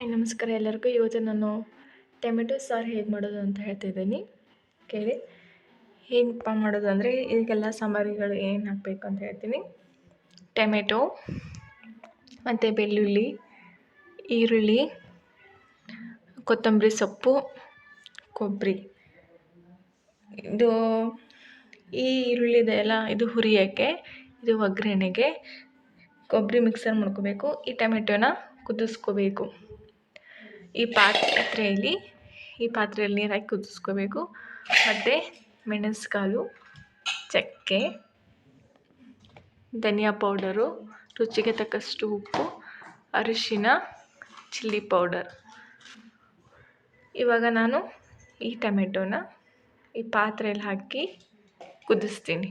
ನಮಸ್ಕಾರ ಎಲ್ಲರಿಗೂ. ಇವತ್ತು ನಾನು ಟೊಮೆಟೊ ಸಾರು ಹೇಗೆ ಮಾಡೋದು ಅಂತ ಹೇಳ್ತಿದ್ದೀನಿ ಕೇಳಿ. ಹೇಗಪ್ಪ ಮಾಡೋದು ಅಂದರೆ ಇದಕ್ಕೆಲ್ಲ ಸಾಂಬಾರಿಗಳು ಏನು ಹಾಕಬೇಕು ಅಂತ ಹೇಳ್ತೀನಿ. ಟೊಮೆಟೊ, ಮತ್ತು ಬೆಳ್ಳುಳ್ಳಿ, ಈರುಳ್ಳಿ, ಕೊತ್ತಂಬರಿ ಸೊಪ್ಪು, ಕೊಬ್ಬರಿ. ಇದು ಈ ಈರುಳ್ಳಿದೆಲ್ಲ ಇದು ಹುರಿಯೋಕ್ಕೆ, ಇದು ಒಗ್ಗರಣೆಗೆ. ಕೊಬ್ಬರಿ ಮಿಕ್ಸರ್ ಮಾಡ್ಕೋಬೇಕು. ಈ ಟೊಮೆಟೊನ ಕುದಿಸ್ಕೋಬೇಕು. ಈ ಪಾತ್ರೆಯಲ್ಲಿ ಈ ಪಾತ್ರೆಯಲ್ಲಿ ನೀರು ಹಾಕಿ ಕುದಿಸ್ಕೋಬೇಕು. ಮತ್ತು ಮೆಣಸುಕಾಳು ಚಕ್ಕೆ, ಧನಿಯಾ ಪೌಡರು, ರುಚಿಗೆ ತಕ್ಕಷ್ಟು ಉಪ್ಪು, ಅರಿಶಿನ, ಚಿಲ್ಲಿ ಪೌಡರ್. ಇವಾಗ ನಾನು ಈ ಟೊಮೆಟೊನ ಈ ಪಾತ್ರೆಯಲ್ಲಿ ಹಾಕಿ ಕುದಿಸ್ತೀನಿ.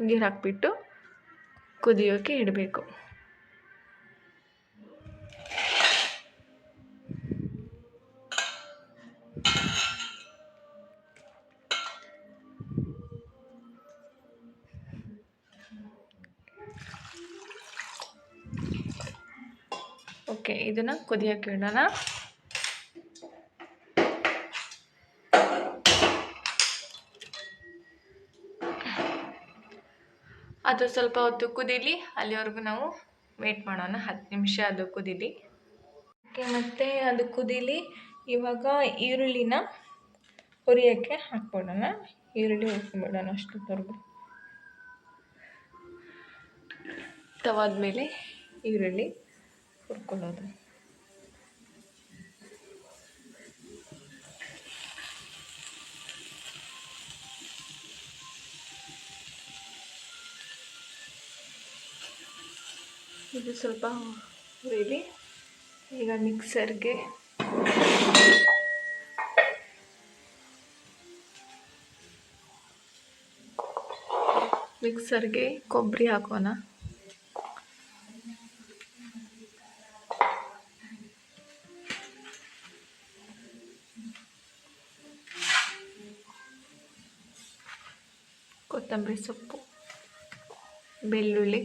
ನೀರು ಹಾಕ್ಬಿಟ್ಟು ಕುದಿಯೋಕ್ಕೆ ಇಡಬೇಕು. ಓಕೆ, ಇದನ್ನು ಕುದಿಯೋಕೆ ಇಡೋಣ ಅದು ಸ್ವಲ್ಪ ಹೊತ್ತು ಕುದೀಲಿ, ಅಲ್ಲಿವರೆಗೂ ನಾವು ವೇಟ್ ಮಾಡೋಣ, ಹತ್ತು ನಿಮಿಷ ಅದು ಕುದೀಲಿ. ಓಕೆ, ಮತ್ತು ಅದು ಕುದೀಲಿ, ಇವಾಗ ಈರುಳ್ಳಿನ ಹುರಿಯೋಕ್ಕೆ ಹಾಕ್ಬಿಡೋಣ. ಈರುಳ್ಳಿ ಹುರ್ಕೊಂಬಿಡೋಣ ಅಷ್ಟೊತ್ತವರೆಗೂ. ತವಾದ ಮೇಲೆ ಈರುಳ್ಳಿ. ಹುರ್ಕೊಳ್ಳೋದು ಇದು ಸ್ವಲ್ಪ ಹುರಿಲಿ ಈಗ ಮಿಕ್ಸರ್ಗೆ ಮಿಕ್ಸರ್ಗೆ ಕೊಬ್ಬರಿ ಹಾಕೋಣ. ಕೊತ್ತಂಬರಿ ಸೊಪ್ಪು, ಬೆಳ್ಳುಳ್ಳಿ,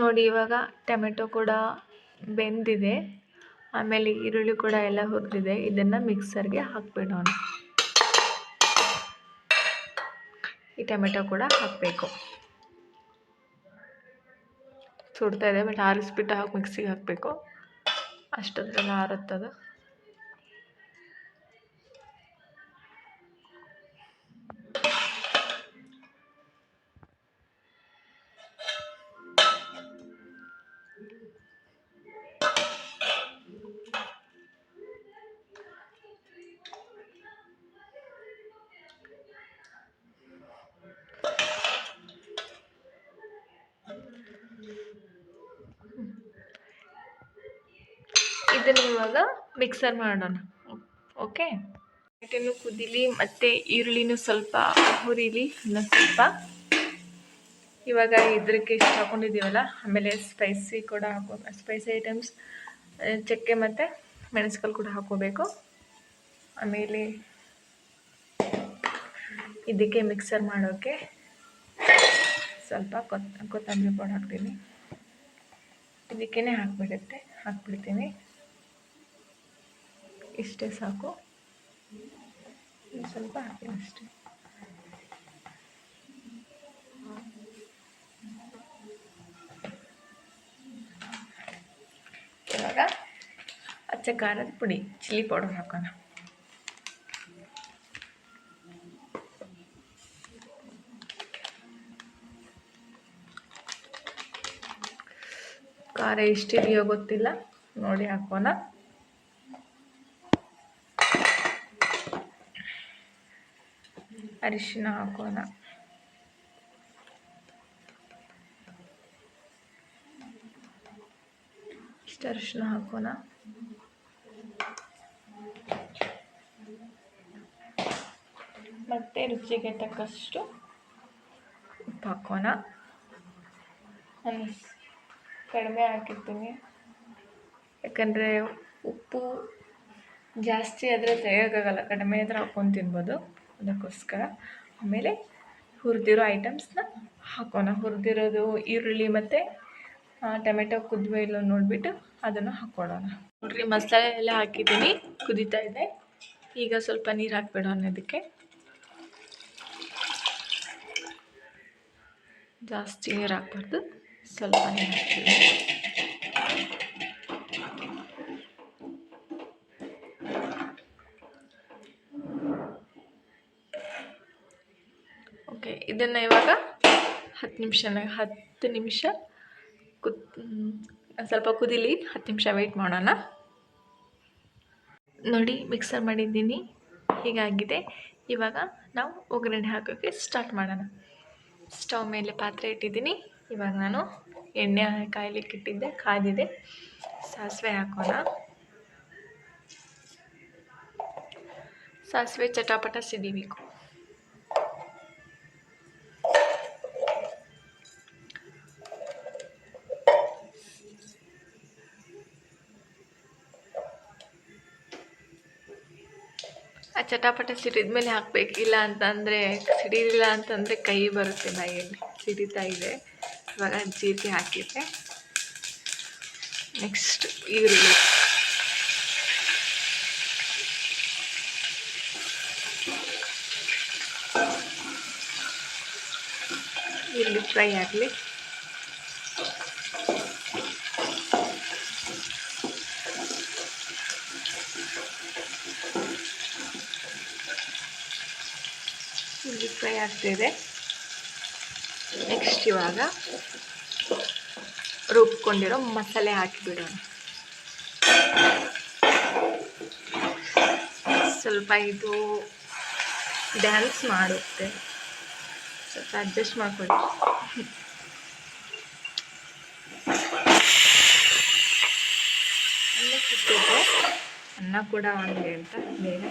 ನೋಡಿ ಇವಾಗ ಟೊಮೆಟೊ ಕೂಡ ಬೆಂದಿದೆ. ಆಮೇಲೆ ಈರುಳ್ಳಿ ಕೂಡ ಎಲ್ಲ ಹುರಿದಿದೆ. ಇದನ್ನು ಮಿಕ್ಸರ್ಗೆ ಹಾಕ್ಬಿಡೋಣ. ಈ ಟೊಮೆಟೊ ಕೂಡ ಹಾಕಬೇಕು. ಸುಡ್ತಾ ಇದೆ ಬಟ್ ಆರಿಸ್ಬಿಟ್ಟು ಹಾಕಿ ಮಿಕ್ಸಿಗೆ ಹಾಕಬೇಕು. ಅಷ್ಟೊತ್ತಲ್ಲಿ ಆರುತ್ತದು ಇದನ್ನು ಇವಾಗ ಮಿಕ್ಸರ್ ಮಾಡೋಣ. ಓಕೆ ಟೊಮೆಟೊನು ಕುದೀಲಿ ಮತ್ತು ಈರುಳ್ಳಿನೂ ಸ್ವಲ್ಪ ಹುರಿಲಿ ಇನ್ನೊಂದು ಸ್ವಲ್ಪ. ಇವಾಗ ಇದಕ್ಕೆ ಇಷ್ಟು ಹಾಕೊಂಡಿದ್ದೀವಲ್ಲ, ಆಮೇಲೆ ಸ್ಪೈಸಿ ಕೂಡ ಹಾಕೋ ಸ್ಪೈಸಿ ಐಟಮ್ಸ್ ಚಕ್ಕೆ ಮತ್ತು ಮೆಣಸುಕಲ್ಲು ಕೂಡ ಹಾಕೋಬೇಕು. ಆಮೇಲೆ ಇದಕ್ಕೆ ಮಿಕ್ಸರ್ ಮಾಡೋಕ್ಕೆ ಸ್ವಲ್ಪ ಕೊತ್, ಕೊತ್ತಂಬರಿ ಪೌಡರ್ ಹಾಕ್ತೀನಿ. ಇದಕ್ಕೇ ಹಾಕ್ಬಿಡುತ್ತೆ, ಹಾಕ್ಬಿಡ್ತೀನಿ. ಇಷ್ಟೇ ಸಾಕು. ಸ್ವಲ್ಪ ಹಾಕಿ ಅಷ್ಟೇ. ಇವಾಗ ಅಚ್ಚ ಖಾರದ ಪುಡಿ, ಚಿಲ್ಲಿ ಪೌಡರ್ ಹಾಕೋಣ. ಖಾರ ಎಷ್ಟಿದೆಯೋ ಗೊತ್ತಿಲ್ಲ, ನೋಡಿ ಹಾಕೋಣ. ಅರಿಶಿನ ಹಾಕೋಣ. ಇಷ್ಟು ಅರಿಶಿನ ಹಾಕೋಣ. ಮತ್ತೆ ರುಚಿಗೆ ತಕ್ಕಷ್ಟು ಉಪ್ಪು ಹಾಕೋಣ. ನಾನು ಕಡಿಮೆ ಹಾಕಿರ್ತೀನಿ. ಯಾಕಂದರೆ ಉಪ್ಪು ಜಾಸ್ತಿ ಆದರೆ ತೆಗಿಯೋಕ್ಕಾಗಲ್ಲ ಕಡಿಮೆ ಆದರೆ ಹಾಕ್ಕೊಂಡು ತಿನ್ಬೋದು. ಅದಕ್ಕೋಸ್ಕರ ಆಮೇಲೆ ಹುರಿದಿರೋ ಐಟಮ್ಸ್ನ ಹಾಕೋಣ. ಹುರಿದಿರೋದು ಈರುಳ್ಳಿ ಮತ್ತು ಟೊಮೆಟೊ ಕುದ್ವೆ ಇಲ್ಲ ನೋಡಿಬಿಟ್ಟು ಅದನ್ನು ಹಾಕ್ಕೊಳ್ಳೋಣ ನೋಡಿರಿ ಮಸಾಲೆ ಎಲ್ಲ ಹಾಕಿದ್ದೀನಿ. ಕುದೀತಾ ಇದೆ. ಈಗ ಸ್ವಲ್ಪ ನೀರು ಹಾಕ್ಬಿಡೋಣ ಇದಕ್ಕೆ ಜಾಸ್ತಿ ನೀರು ಹಾಕ್ಬಾರ್ದು. ಸ್ವಲ್ಪ ನೀರು ಹಾಕ್ತೀವಿ ಓಕೆ ಇದನ್ನು ಇವಾಗ ಹತ್ತು ನಿಮಿಷನ ಹತ್ತು ನಿಮಿಷ ಕುದ್ ಸ್ವಲ್ಪ ಕುದಿಲಿ, ಹತ್ತು ನಿಮಿಷ ವೆಯ್ಟ್ ಮಾಡೋಣ. ನೋಡಿ ಮಿಕ್ಸರ್ ಮಾಡಿದ್ದೀನಿ. ಹೀಗಾಗಿದೆ. ಇವಾಗ ನಾವು ಒಗ್ಗರಣೆ ಹಾಕೋಕ್ಕೆ ಸ್ಟಾರ್ಟ್ ಮಾಡೋಣ. ಸ್ಟವ್ ಮೇಲೆ ಪಾತ್ರೆ ಇಟ್ಟಿದ್ದೀನಿ. ಇವಾಗ ನಾನು ಎಣ್ಣೆ ಕಾಯ್ಲಿಕ್ಕೆ ಇಟ್ಟಿದ್ದೆ, ಕಾದಿದೆ. ಸಾಸಿವೆ ಹಾಕೋಣ. ಸಾಸಿವೆ ಚಟಾಪಟ ಸಿಡಿಬೇಕು. ಆ ಚಟಾಪಟ ಸಿಡಿದ ಮೇಲೆ ಹಾಕ್ಬೇಕು. ಇಲ್ಲ ಅಂತಂದರೆ ಸಿಡಿಲಿಲ್ಲ ಅಂತಂದರೆ ಕೈ ಬರುತ್ತೆ ಬಾಯಲ್ಲಿ. ಸಿಡಿತಾ ಇದೆ. ಇವಾಗ ಜೀರಿಗೆ ಹಾಕಿದ್ದೆ ನೆಕ್ಸ್ಟ್ ಈರುಳ್ಳಿ. ಈರುಳ್ಳಿ ಫ್ರೈ ಆಗಲಿ. ಇಲ್ಲಿ ಫ್ರೈ ಆಗ್ತಿದೆ ನೆಕ್ಸ್ಟ್ ಇವಾಗ ರುಬ್ಕೊಂಡಿರೋ ಮಸಾಲೆ ಹಾಕಿಬಿಡೋಣ. ಸ್ವಲ್ಪ ಇದು ಡ್ಯಾನ್ಸ್ ಮಾಡುತ್ತೆ. ಸ್ವಲ್ಪ ಅಡ್ಜಸ್ಟ್ ಮಾಡ್ಕೊಳ್ಳಿ. ಅನ್ನ ಕೂಡ ಒಂದೇ ಅಂತ ಬೇಗ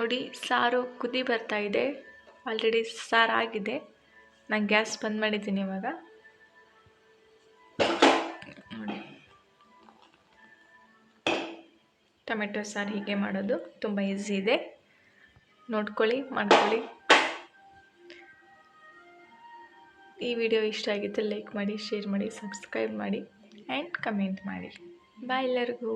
ನೋಡಿ, ಸಾರು ಕುದಿ ಬರ್ತಾ ಇದೆ. ಆಲ್ರೆಡಿ ಸಾರು ಆಗಿದೆ. ನಾನು ಗ್ಯಾಸ್ ಬಂದ್ ಮಾಡಿದ್ದೀನಿ ಇವಾಗ. ನೋಡಿ. ಟೊಮೆಟೊ ಸಾರು ಹೀಗೆ ಮಾಡೋದು ತುಂಬ ಈಸಿ ಇದೆ. ನೋಡ್ಕೊಳ್ಳಿ, ಮಾಡ್ಕೊಳ್ಳಿ. ಈ ವಿಡಿಯೋ ಇಷ್ಟ ಆಗಿದ್ದರೆ ಲೈಕ್ ಮಾಡಿ, ಶೇರ್ ಮಾಡಿ, ಸಬ್ಸ್ಕ್ರೈಬ್ ಮಾಡಿ, ಆ್ಯಂಡ್ ಕಮೆಂಟ್ ಮಾಡಿ. ಬಾಯ್ ಎಲ್ಲರಿಗೂ.